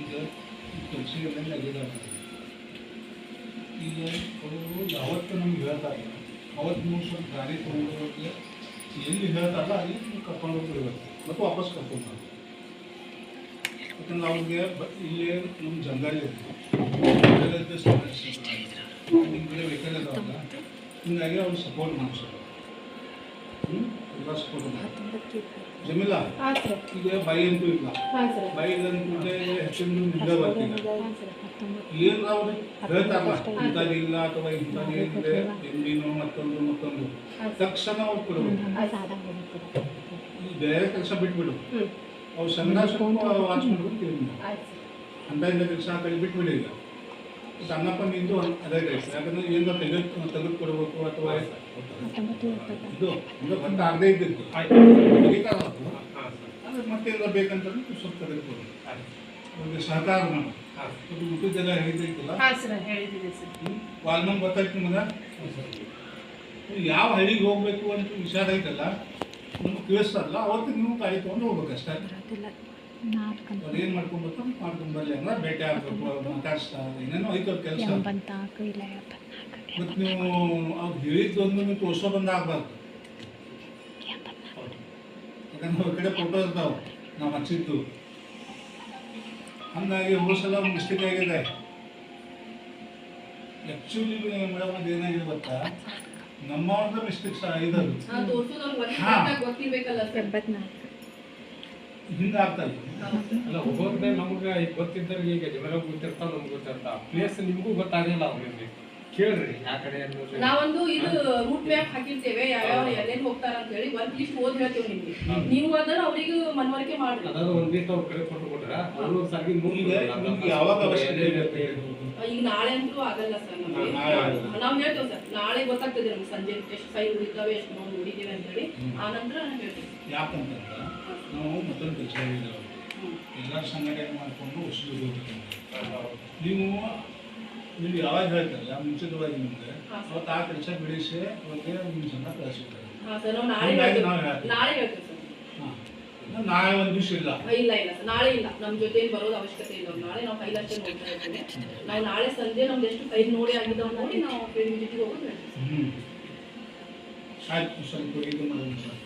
ಈಗ ಆಗಿದ್ದಾರೆ ಈಗ ಅವರು ಯಾವತ್ತು ನಮ್ಗೆ ಹೇಳ್ತಾರೆ ಅವತ್ತು ನೀವು ಸ್ವಲ್ಪ ಗಾಡಿ ತೊಗೊಂಡೋಗಿ ಎಲ್ಲಿ ಹೇಳ್ತಾರಲ್ಲ ಅಲ್ಲಿ ಕರ್ಕೊಂಡು ಹೋಗಿ ಬಿಡ್ಬೇಕು ಮತ್ತು ವಾಪಸ್ ಕರ್ಕೊಂಡು. ಯಾಕಂದ್ರೆ ಅವ್ರಿಗೆ ಇಲ್ಲಿ ನಮ್ಮ ಜಂಗಲ್ ನಿಮ್ಮ ಕಡೆ ವೆಹಿಕಲ್ ಇದಾವಲ್ಲ ಹಿಂಗಾಗಿ ಅವ್ರು ಸಪೋರ್ಟ್ ಮಾಡಿಸ್ತಾರೆ ಹ್ಞೂ ಜಮೀಲಾ? ಈಗ ಬಾಯಿ ಅಂತೂ ಇಲ್ಲ. ಬಾಯಿ ಹೆಚ್ಚಿನ ಏನು ನಾವು ಹೇಳ್ತಾರಲ್ಲ ಇಂಥದ್ದಿಲ್ಲ ಅಥವಾ ಇಂಥದ್ದಿದೆ ಎಂದಿನೋ ಮತ್ತೊಂದು ಮತ್ತೊಂದು. ತಕ್ಷಣ ಅವ್ರು ಕೊಡಬೇಕು ಈ ಬೇರೆ ಕೆಲಸ ಬಿಟ್ಬಿಡು. ಅವು ಸಂಘ ಸ್ವಲ್ಪ ವಾಚ್ ಮಾಡ್ಕೊಂಡು ಅಂತ ಇಂಥ ಕೆಲಸ ಆ ಕಡೆ ಬಿಟ್ಬಿಡಿ ಈಗ. ಮತ್ತೆ ನಿಂತು ನಿಂದು ಅದೇ ಕೆಲಸ ಯಾಕಂದ್ರೆ ಏನು ತೆಗೆ ತೆಗೆದುಕೊಡ್ಬೇಕು ಅಥವಾ ಇದು ಇದು ಭತ್ತ ಅರ್ಧ ಇದ್ದಿದ್ದು. ಅಂದ್ರೆ ಮತ್ತೇನಾರ ಬೇಕಂತ ಸ್ವಲ್ಪ ತೆಗೆದುಕೊಡ್ಬೇಕು ಕೊಡಿ ಅವ್ರಿಗೆ ಸಹಕಾರ ಮಾಡಿ ಅದು ಊಟದ್ದೆಲ್ಲ ಹೇಳಿದ್ದೈತಲ್ಲ ಹಾಂ ಸರ್ ಹೇಳಿದ್ದೀನಿ ಸರ್. ವಾಲ್ಮಂಗ್ ಗೊತ್ತಾಯ್ತು ನಿಮ್ಗೆ? ಯಾವ ಹಳ್ಳಿಗೆ ಹೋಗ್ಬೇಕು ಅಂತ ವಿಚಾರ ಐತಲ್ಲ ನಿಮ್ಗೆ ತಿಳಿಸ್ತಾರಲ್ಲ ಅವತ್ತಿಗೆ ನೀವು ಗಾಡಿ ತೊಗೊಂಡು ಹೋಗ್ಬೇಕಷ್ಟೇ? ಅವ್ರು ಏನು ಮಾಡ್ಕೊಂಡು ಬರ್ತಾರೆ. ಅಂದ್ರೆ ಭೇಟಿ ಆಗಬೇಕು ಮಾತಾಡಿಸ್ತಾ ಏನೇನೋ ಐತೆ ಅವ್ರ ಕೆಲಸ. ಮತ್ತು ನೀವು ಅವ್ರು ಹೇಳಿದ್ದೊಂದು ನೀವು ತೋರಿಸೋ ಬಂದ ಆಗ್ಬಾರ್ದು. ಯಾಕಂದ್ರೆ ಅವ್ರ ಕಡೆ ಫೋಟೋ ಇರ್ತಾವೆ. ನಾವು ಹಚ್ಚಿದ್ದು. ಹಂಗಾಗಿ ಹೋದ ಸಲ ಮಿಸ್ಟೇಕ್ ಆಗಿದೆ. ಆ್ಯಕ್ಚುಲಿ ಮೇಡಮ್ ಅದು ಏನಾಗಿದೆ ಗೊತ್ತಾ? ನಮ್ಮವ್ರದ್ದು ಮಿಸ್ಟೇಕ್ಸ್ ಇದಾವೆ ಹಾಂ ತೋರ್ಸೋದು ಅವ್ರಿಗೆ ಮತ್ತೆ ಹಾ. ಕರೆಕ್ಟಾಗಿ ಗೊತ್ತಿರ್ಬೇಕಲ್ಲ ಸರ್ ಹಿಂಗೆ ಆಗ್ತಾ ಇದೆ. ಅಲ್ಲ ಒಬ್ಬೊಬ್ಬರೇ ನಮ್ಗೆ ಈಗ ಗೊತ್ತಿದ್ದವ್ರಿಗೆ ಈಗ ಜಮೀನ ಗೊತ್ತಿರ್ತಾವ ನಮ್ಗೆ ಗೊತ್ತಿರ್ತಾವ ಪ್ಲೇಸ್ ನಿಮಗೂ ಗೊತ್ತಾಗಲಿಲ್ಲ ಅವ್ರಿಗೆ. ಕೇಳ್ರಿ. ಆ ಕಡೆ ಅನ್ನೋದು ನಾವೊಂದು ಇದು ರೂಟ್ ಮ್ಯಾಪ್ ಹಾಕಿರ್ತೇವೆ ಯಾವ್ಯಾವ ಎಲ್ಲೆಲ್ಲಿ ಹೋಗ್ತಾರ ಅಂತ ಹೇಳಿ ಒಂದ್ ಲಿಸ್ಟ್ ಓದ್ ಹೇಳ್ತೇವೆ ನಿಮ್ಗೆ. ನೀವು ಅದನ್ನ ಮನವರಿಕೆ ಮನವರಿಕೆ ಮಾಡ್ರಿ. ಅದಾದ್ರು ಒಂದಿಷ್ಟು ಅವ್ರ ಕಡೆ ಕೊಟ್ಟು ಕೊಟ್ರ ಯಾವಾಗ ಅವಶ್ಯಕತೆ? ಈಗ ನಾಳೆ ಅಂತೂ ಆಗಲ್ಲ ಸರ್ ನಮಗೆ. ನಾವು ಹೇಳ್ತೇವೆ ಸರ್ ನಾಳೆ ಗೊತ್ತಾಗ್ತದೆ ನಮ್ಗೆ ಸಂಜೆ ಎಷ್ಟು ಸೈಡ್ ಉಳಿತಾವೆ ಎಷ್ಟು ನಾವು ನೋಡಿದ್ದೇವೆ ಅಂತ ಹೇಳಿ. ಆ ನಂತರ ನಾನು ಹೇಳ್ತೇವೆ. ಯಾಕಂತಂದ್ರೆ ನಾವು ಮತ್ತೊಂದು ಕೆಲಸ ಎಲ್ಲ ಸಂಘಟನೆ ಮಾಡಿಕೊಂಡು ಉಸಿರು ಹೋಗ್ಬೇಕು ನೀವು ನೀವು ಯಾವಾಗ ಹೇಳ್ತಾರಲ್ಲ ಮುಂಚಿತವಾಗಿ ನಿಮಗೆ. ಅವತ್ತು ಆ ಕೆಲಸ ಬಿಡಿಸಿ ಅವ್ರಿಗೆ ನಿಮ್ಮ ಸಂಘ ಕಳಿಸಿದ್ದಾರೆ ನಾವು ಹೇಳ್ತೇವೆ. ನಾಳೆ ಸರ್ ಒಂದು ದಿವಸ ಇಲ್ಲ. ಇಲ್ಲ ಇಲ್ಲ ಸರ್. ನಾಳೆ ಇಲ್ಲ. ನಮ್ಮ ಜೊತೆ ಬರೋದು ಅವಶ್ಯಕತೆ ಇಲ್ಲ. ನಾಳೆ ನಾವು ಫೈಲ್ ಅಷ್ಟೇ ಹೋಗ್ತಾ ಇರ್ತೀವಿ ನಾವು ನಾಳೆ ಸಂಜೆ ನಮ್ದು ಎಷ್ಟು ಫೈಲ್ ನೋಡಿ ಆಗಿದ್ದಾವೆ ನೋಡಿ ನಾವು ಫೀಲ್ಡ್ ವಿಸಿಟ್ಗೆ ಹೋಗೋದು ಆಯ್ತು ಸ್ವಲ್ಪ ಇದು ಮಾಡೋಣ ಸರ್